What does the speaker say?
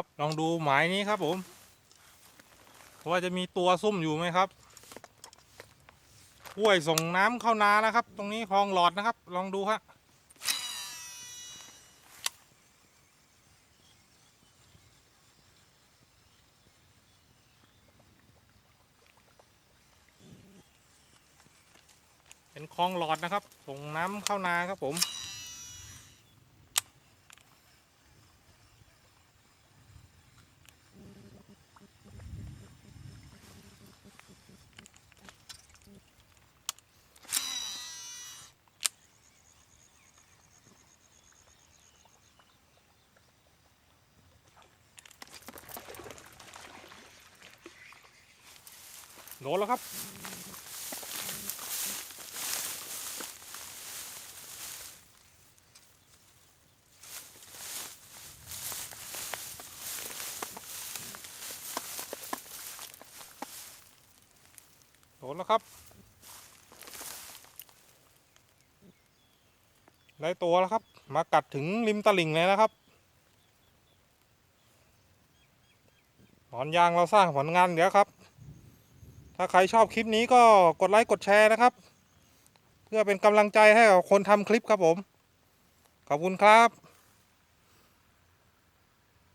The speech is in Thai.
ครับลองดูหมายนี้ครับผมว่าจะมีตัวซุ่มอยู่ไหมครับห้วยส่งน้ำเข้านานะครับ ตรงนี้คลองหลอดนะครับ ลองดูฮะเป็นคลองหลอดนะครับ ส่งน้ำเข้านาครับผม โดนแล้วครับ โดนแล้วครับ ได้ตัวแล้วครับ มากัดถึงริมตลิ่งเลยนะครับหมอนยางเราสร้างผลงานเดี๋ยวครับ ถ้าใครชอบคลิปนี้ก็กดไลค์กดแชร์นะครับ เพื่อเป็นกำลังใจให้กับคนทำคลิปครับผม ขอบคุณครับ